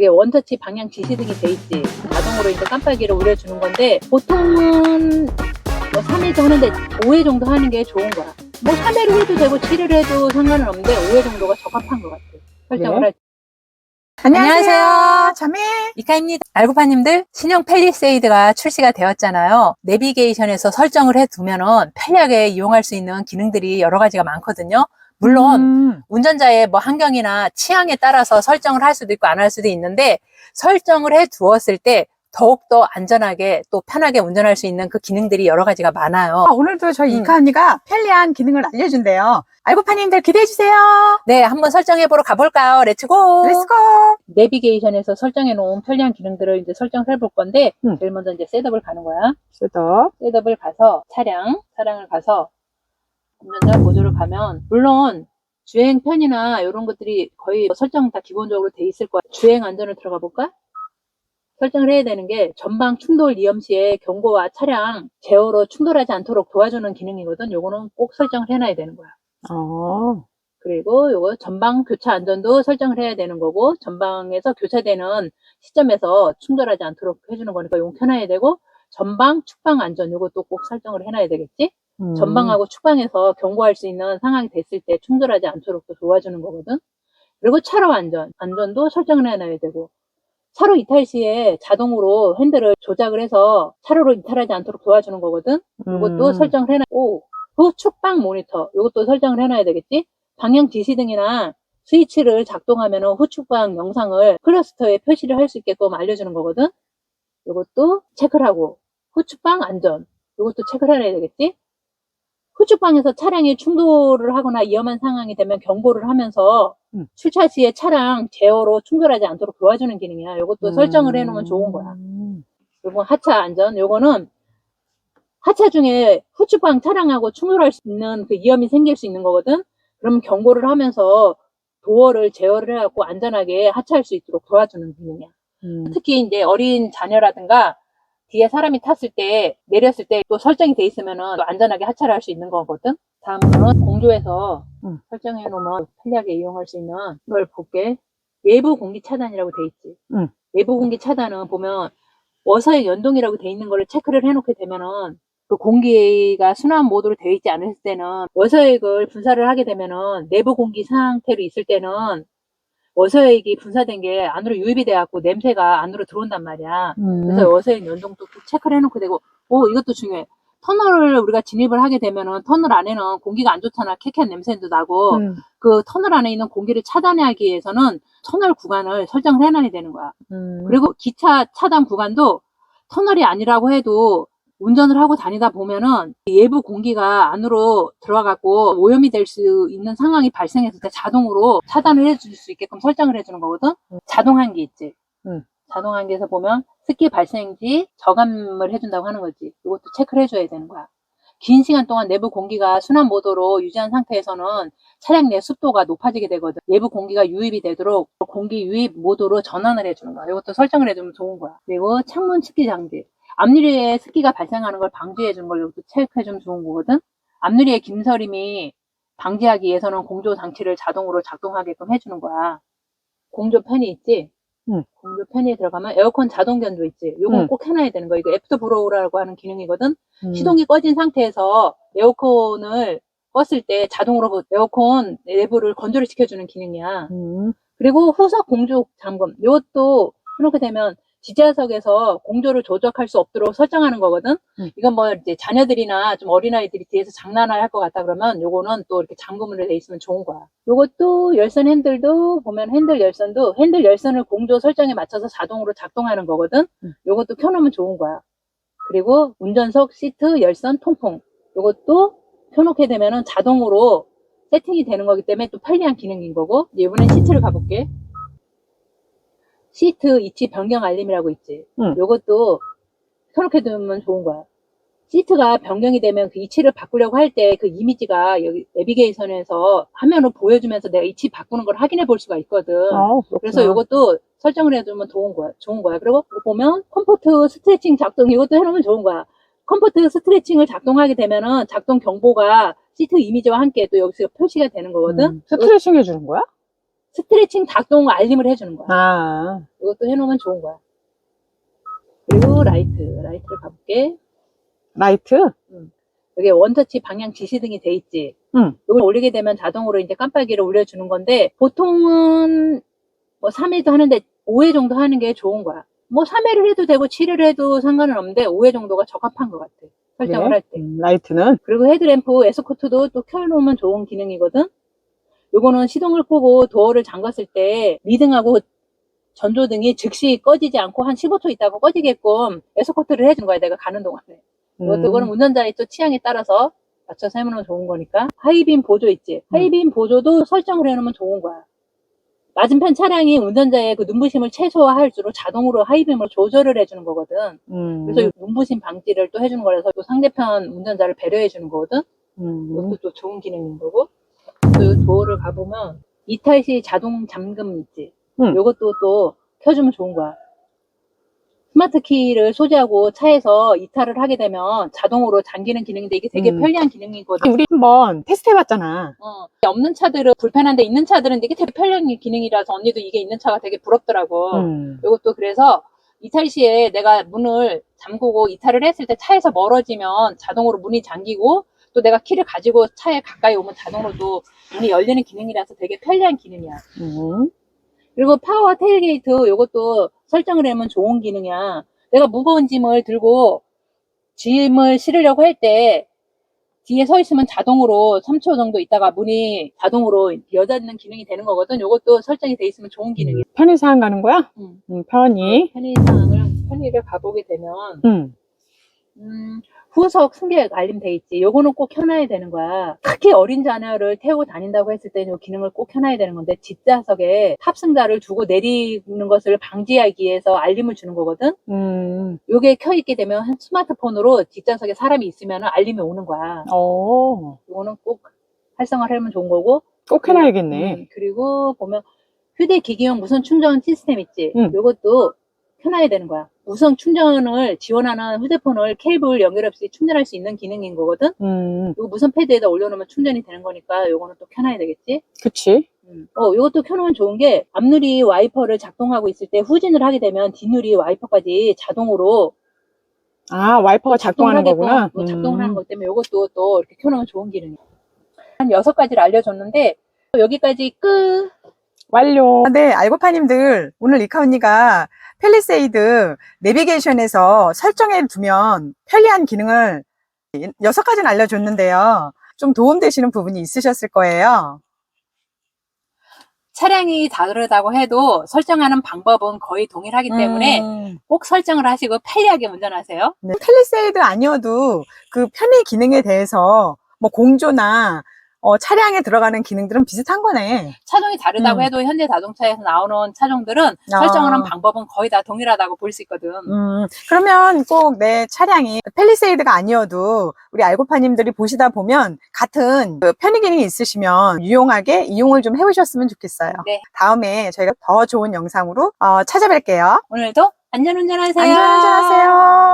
그게 원터치 방향 지시 등이 돼 있지. 자동으로 이제 깜빡이를 울려주는 건데 보통은 뭐 3회도 하는데 5회 정도 하는 게 좋은 거야. 뭐 3회를 해도 되고 7회를 해도 상관은 없는데 5회 정도가 적합한 것 같아. 설정을? 할 때. 안녕하세요. 자매. 이카입니다. 알고파님들 신형 펠리세이드가 출시가 되었잖아요. 내비게이션에서 설정을 해두면은 편리하게 이용할 수 있는 기능들이 여러 가지가 많거든요. 물론 음. 운전자의 뭐 환경이나 취향에 따라서 설정을 할 수도 있고 안 할 수도 있는데 설정을 해 두었을 때 더욱더 안전하게 또 편하게 운전할 수 있는 그 기능들이 여러 가지가 많아요. 아, 오늘도 저희 음. 이카 언니가 편리한 기능을 알려준대요. 알고파님들 기대해주세요. 네, 한번 설정해 보러 가볼까요? 렛츠고! 렛츠고. 내비게이션에서 설정해 놓은 편리한 기능들을 이제 설정을 해볼 건데 음. 제일 먼저 이제 셋업을 가는 거야. 셋업. 셋업을 가서 차량, 차량을 가서 운전자 보조를 가면 물론 주행 편이나 이런 것들이 거의 설정 다 기본적으로 돼 있을 거야. 주행 안전을 들어가 볼까? 설정을 해야 되는 게 전방 충돌 위험 시에 경고와 차량 제어로 충돌하지 않도록 도와주는 기능이거든. 요거는 꼭 설정을 해놔야 되는 거야. 어. 그리고 요거 전방 교차 안전도 설정을 해야 되는 거고 전방에서 교차되는 시점에서 충돌하지 않도록 해주는 거니까 요거 켜놔야 되고 전방 축방 안전 요것도 꼭 설정을 해놔야 되겠지 음. 전방하고 축방에서 경고할 수 있는 상황이 됐을 때 충돌하지 않도록 또 도와주는 거거든. 그리고 차로 안전 안전도 설정을 해놔야 되고. 차로 이탈 시에 자동으로 핸들을 조작을 해서 차로로 이탈하지 않도록 도와주는 거거든. 이것도 음. 설정을 해놔고 후 축방 모니터 이것도 설정을 해놔야 되겠지? 방향 지시등이나 스위치를 작동하면 후축방 영상을 클러스터에 표시를 할 수 있게끔 알려주는 거거든. 이것도 체크를 하고. 후축방 안전 이것도 체크를 해놔야 되겠지 후축방에서 차량이 충돌을 하거나 위험한 상황이 되면 경고를 하면서 음. 출차 시에 차량 제어로 충돌하지 않도록 도와주는 기능이야 이것도 설정을 해놓으면 좋은 거야 음. 요거 하차 안전 요거는 하차 중에 후측방 차량하고 충돌할 수 있는 그 위험이 생길 수 있는 거거든 그러면 경고를 하면서 도어를 제어를 해갖고 안전하게 하차할 수 있도록 도와주는 기능이야 음. 특히 이제 어린 자녀라든가 뒤에 사람이 탔을 때 내렸을 때 또 설정이 돼 있으면은 또 안전하게 하차를 할 수 있는 거거든 다음은 공조에서 음. 설정해 놓으면 편리하게 이용할 수 있는 걸 볼게 외부 공기 차단이라고 돼 있지 음. 외부 공기 차단은 보면 워서의 연동이라고 돼 있는 거를 체크를 해놓게 되면은 그 공기가 순환 모드로 되어 있지 않을 때는 워서액을 분사를 하게 되면은 내부 공기 상태로 있을 때는 워서액이 분사된 게 안으로 유입이 돼갖고 냄새가 안으로 들어온단 말이야. 음. 그래서 워서액 연동도 꼭 체크를 해놓고 되고, 오 이것도 중요해. 터널을 우리가 진입을 하게 되면은 터널 안에는 공기가 안 좋잖아. 캐캐한 냄새도 나고 음. 그 터널 안에 있는 공기를 차단하기 위해서는 터널 구간을 설정을 해놔야 되는 거야. 음. 그리고 기차 차단 구간도 터널이 아니라고 해도 운전을 하고 다니다 보면은 외부 공기가 안으로 들어와갖고 오염이 될 수 있는 상황이 발생했을 때 자동으로 차단을 해줄 수 있게끔 설정을 해주는 거거든. 자동 환기 있지. 음. 자동 환기에서 보면 습기 발생지 저감을 해준다고 하는 거지. 이것도 체크를 해줘야 되는 거야. 긴 시간 동안 내부 공기가 순환 모드로 유지한 상태에서는 차량 내 습도가 높아지게 되거든. 내부 공기가 유입이 되도록 공기 유입 모드로 전환을 해주는 거야. 이것도 설정을 해주면 좋은 거야. 그리고 창문 습기 장치. 앞유리에 습기가 발생하는 걸 방지해 주는 걸 이것도 체크해 주면 좋은 거거든. 앞유리의 김서림이 방지하기 위해서는 공조 장치를 자동으로 작동하게끔 해주는 거야. 공조 팬이 있지? 응. 공조 팬이 들어가면 에어컨 자동 견조 있지? 요건 응. 꼭 해놔야 되는 거야. 이거 애프터 브로우라고 하는 기능이거든. 음. 시동이 꺼진 상태에서 에어컨을 껐을 때 자동으로 에어컨 내부를 건조를 시켜주는 기능이야. 음. 그리고 후석 공조 잠금. 이것도 해놓게 되면 지지하석에서 공조를 조작할 수 없도록 설정하는 거거든. 음. 이건 뭐 이제 자녀들이나 좀 어린아이들이 뒤에서 장난을 할 것 같다 그러면 요거는 또 이렇게 잠금으로 돼 있으면 좋은 거야. 요것도 열선 핸들도 보면 핸들 열선도 핸들 열선을 공조 설정에 맞춰서 자동으로 작동하는 거거든. 음. 요것도 켜놓으면 좋은 거야. 그리고 운전석 시트 열선 통풍. 요것도 켜놓게 되면은 자동으로 세팅이 되는 거기 때문에 또 편리한 기능인 거고. 이번엔 시트를 가볼게. 시트 위치 변경 알림이라고 있지. 응. 요것도 켜놓게 두면 좋은 거야. 시트가 변경이 되면 그 위치를 바꾸려고 할 때 그 이미지가 여기 내비게이션에서 화면으로 보여주면서 내가 위치 바꾸는 걸 확인해 볼 수가 있거든. 그렇구나. 그래서 요것도 설정을 해두면 좋은 거야. 좋은 거야. 그리고 보면 컴포트 스트레칭 작동 이것도 해놓으면 좋은 거야. 컴포트 스트레칭을 작동하게 되면은 작동 경보가 시트 이미지와 함께 또 여기서 표시가 되는 거거든. 음. 스트레칭 해주는 거야? 스트레칭 작동 알림을 해주는 거야. 아, 이것도 해놓으면 좋은 거야. 그리고 라이트, 라이트를 가볼게. 라이트? 여기 원터치 방향 지시등이 돼 있지. 응. 이걸 올리게 되면 자동으로 이제 깜빡이를 올려주는 건데 보통은 뭐 3회도 하는데 5회 정도 하는 게 좋은 거야. 뭐 3회를 해도 되고 7회를 해도 상관은 없는데 5회 정도가 적합한 것 같아. 설정을 그래? 할 때. 음, 라이트는? 그리고 헤드램프 에스코트도 또 켜놓으면 좋은 기능이거든. 요거는 시동을 끄고 도어를 잠갔을 때 미등하고 전조등이 즉시 꺼지지 않고 한 15초 있다가 꺼지게끔 에스코트를 해준 거야. 내가 가는 동안에. 음, 이거는 운전자의 또 취향에 따라서 맞춰서 해놓으면 좋은 거니까. 하이빔 보조 있지? 음. 하이빔 보조도 설정을 해놓으면 좋은 거야. 맞은편 차량이 운전자의 그 눈부심을 최소화할수록 자동으로 하이빔을 조절을 해주는 거거든. 음, 그래서 이 눈부심 방지를 또 해주는 거라서 또 상대편 운전자를 배려해주는 거거든. 음, 이것도 또 좋은 기능인 거고. 또 도어를 가보면 이탈시 자동 잠금 있지. 응. 요것도 또 켜주면 좋은 거야. 스마트 키를 소지하고 차에서 이탈을 하게 되면 자동으로 잠기는 기능인데 이게 되게 음. 편리한 기능이거든. 우리 한번 테스트 해봤잖아. 어, 없는 차들은 불편한데 있는 차들은 이게 되게 편리한 기능이라서 언니도 이게 있는 차가 되게 부럽더라고. 음, 이것도 그래서 이탈 시에 내가 문을 잠그고 이탈을 했을 때 차에서 멀어지면 자동으로 문이 잠기고 또 내가 키를 가지고 차에 가까이 오면 자동으로도 문이 열리는 기능이라서 되게 편리한 기능이야. 음, 그리고 파워 테일게이트 이것도 설정을 하면 좋은 기능이야. 내가 무거운 짐을 들고 짐을 실으려고 할 때 뒤에 서 있으면 자동으로 3초 정도 있다가 문이 자동으로 여닫는 기능이 되는 거거든. 이것도 설정이 돼 있으면 좋은 기능이야. 편의사항 가는 거야? 음. 음, 편의. 편의상을 편의를 가보게 되면 음, 음, 후석 승객 알림 돼 있지. 요거는 꼭 켜놔야 되는 거야. 특히 어린 자녀를 태우고 다닌다고 했을 때는 이 기능을 꼭 켜놔야 되는 건데 뒷좌석에 탑승자를 두고 내리는 것을 방지하기 위해서 알림을 주는 거거든. 음, 요게 켜 있게 되면 한 스마트폰으로 뒷좌석에 사람이 있으면 알림이 오는 거야. 어, 요거는 꼭 활성화를 하면 좋은 거고. 꼭 해놔야겠네. 음, 그리고 보면 휴대기기용 무선 충전 시스템 있지. 음. 요것도 켜놔야 되는 거야. 무선 충전을 지원하는 휴대폰을 케이블 연결 없이 충전할 수 있는 기능인 거거든. 음, 이거 무선 패드에다 올려놓으면 충전이 되는 거니까 요거는 또 켜놔야 되겠지. 그치. 음. 어, 요것도 켜놓으면 좋은 게 앞유리 와이퍼를 작동하고 있을 때 후진을 하게 되면 뒷유리 와이퍼까지 자동으로 아, 와이퍼가 작동하는 거구나. 어, 작동을 음. 하는 것 때문에 요것도 또 이렇게 켜놓으면 좋은 기능이야. 한 여섯 가지를 알려줬는데 여기까지 끝. 완료. 네, 알고파님들, 오늘 이카 언니가 펠리세이드 내비게이션에서 설정해 두면 편리한 기능을 여섯 가지는 알려줬는데요. 좀 도움되시는 부분이 있으셨을 거예요. 차량이 다르다고 해도 설정하는 방법은 거의 동일하기 때문에 음, 꼭 설정을 하시고 편리하게 운전하세요. 네, 펠리세이드 아니어도 그 편의 기능에 대해서 뭐 공조나 어, 차량에 들어가는 기능들은 비슷한 거네. 차종이 다르다고 음. 해도 현대 자동차에서 나오는 차종들은 아. 설정하는 방법은 거의 다 동일하다고 볼 수 있거든. 음, 그러면 꼭 내 차량이 펠리세이드가 아니어도 우리 알고파님들이 보시다 보면 같은 그 편의 기능이 있으시면 유용하게 이용을 좀 해보셨으면 좋겠어요. 네. 다음에 저희가 더 좋은 영상으로 어, 찾아뵐게요. 오늘도 안전 운전하세요. 안전 운전하세요.